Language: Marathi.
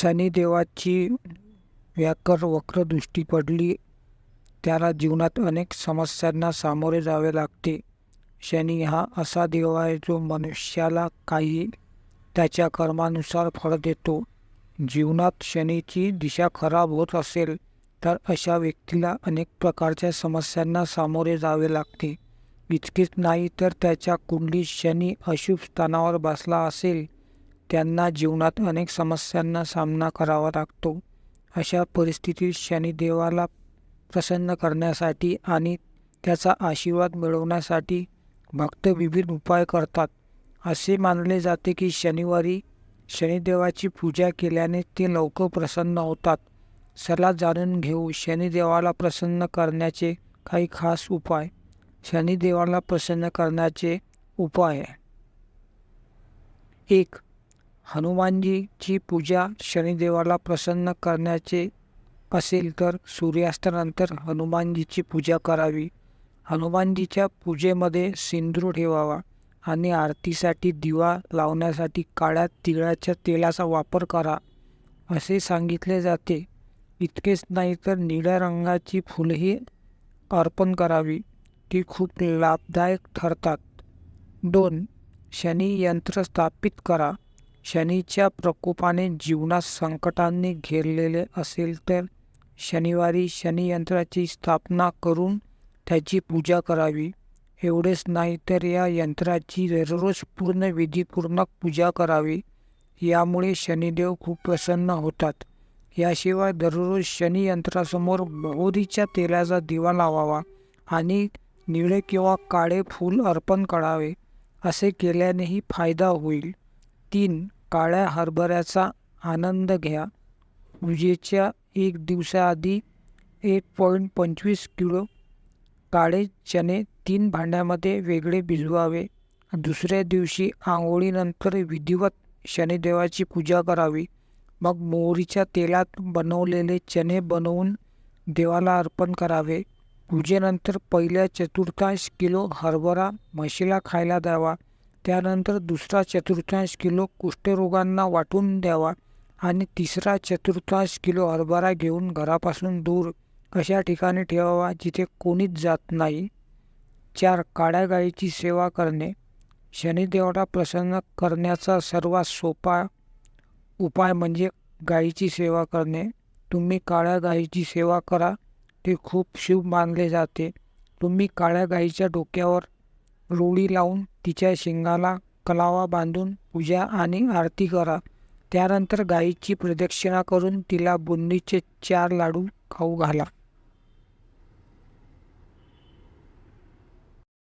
शनिदेवाची व्याकर वक्र दृष्टी पडली. त्याला जीवनात अनेक समस्यांना सामोरे जावे लागते. शनी हा असा देव आहे जो मनुष्याला काही त्याच्या कर्मानुसार फळ देतो. जीवनात शनीची दिशा खराब होत असेल तर अशा व्यक्तीला अनेक प्रकारच्या समस्यांना सामोरे जावे लागते. इतकेच नाही तर त्याच्या कुंडली शनी अशुभ स्थानावर बसला असेल त्यांना जीवनात अनेक समस्यांना सामना करावा लागतो. अशा परिस्थितीत शनिदेवाला प्रसन्न करण्यासाठी आणि त्याचा आशीर्वाद मिळवण्यासाठी भक्त विविध उपाय करतात. असे मानले जाते की शनिवारी शनिदेवाची पूजा केल्याने ते लवकर प्रसन्न होतात. चला जाणून घेऊ शनिदेवाला प्रसन्न करण्याचे काही खास उपाय. शनिदेवाला प्रसन्न करण्याचे उपाय. एक हनुमानजीची पूजा शनिदेवाला प्रसन्न करण्याचे असेल तर सूर्यास्तानंतर हनुमानजीची पूजा करावी. हनुमानजीच्या पूजेमध्ये सिंदूर ठेवावा आणि आरतीसाठी दिवा लावण्यासाठी काळ्या तिळाच्या तेलाचा वापर करा असे सांगितले जाते. इतकेच नाही तर निळ्या रंगाची फुलंही अर्पण करावी. ती खूप लाभदायक ठरतात. दोन शनी यंत्र स्थापित करा. शनीच्या प्रकोपाने जीवनात संकटांनी घेरलेले असेल तर शनिवारी शनियंत्राची स्थापना करून त्याची पूजा करावी. एवढेच नाही तर या यंत्राची दररोज पूर्ण विधीपूर्वक पूजा करावी. यामुळे शनिदेव खूप प्रसन्न होतात. याशिवाय दररोज शनियंत्रासमोर मोहरीच्या तेलाचा दिवा लावावा आणि निळे किंवा काळे फूल अर्पण करावे असे केल्यानेही फायदा होईल. तीन काळ्या हरभऱ्याचा आनंद घ्या. पूजेच्या एक दिवसाआधी एक पॉईंट पंचवीस किलो काळे चणे तीन भांड्यामध्ये वेगळे भिजवावे. दुसऱ्या दिवशी आंघोळीनंतर विधिवत शनिदेवाची पूजा करावी. मग मोहरीच्या तेलात बनवलेले चणे बनवून देवाला अर्पण करावे. पूजेनंतर पहिल्या चतुर्थांश किलो हरभरा म्हशीला खायला द्यावा. त्यानंतर दुसरा चतुर्थांश किलो कुष्ठरोगांना वाटून द्यावा आणि तिसरा चतुर्थांश किलो हरभरा घेऊन घरापासून दूर अशा ठिकाणी ठेवावा जिथे कोणीच जात नाही? चार काळ्या गाईची सेवा करणे. शनिदेवाला प्रसन्न करण्याचा सर्वात सोपा उपाय म्हणजे गाईची सेवा करणे. तुम्ही काळ्या गाईची सेवा करा ते खूप शुभ मानले जाते. तुम्ही काळ्या गाईच्या डोक्यावर रोळी लावून तिच्या शिंगाला कलावा बांधून पूजा आणि आरती करा. त्यानंतर गाईची प्रदक्षिणा करून तिला बुंदीचे चार लाडू खाऊ घाला.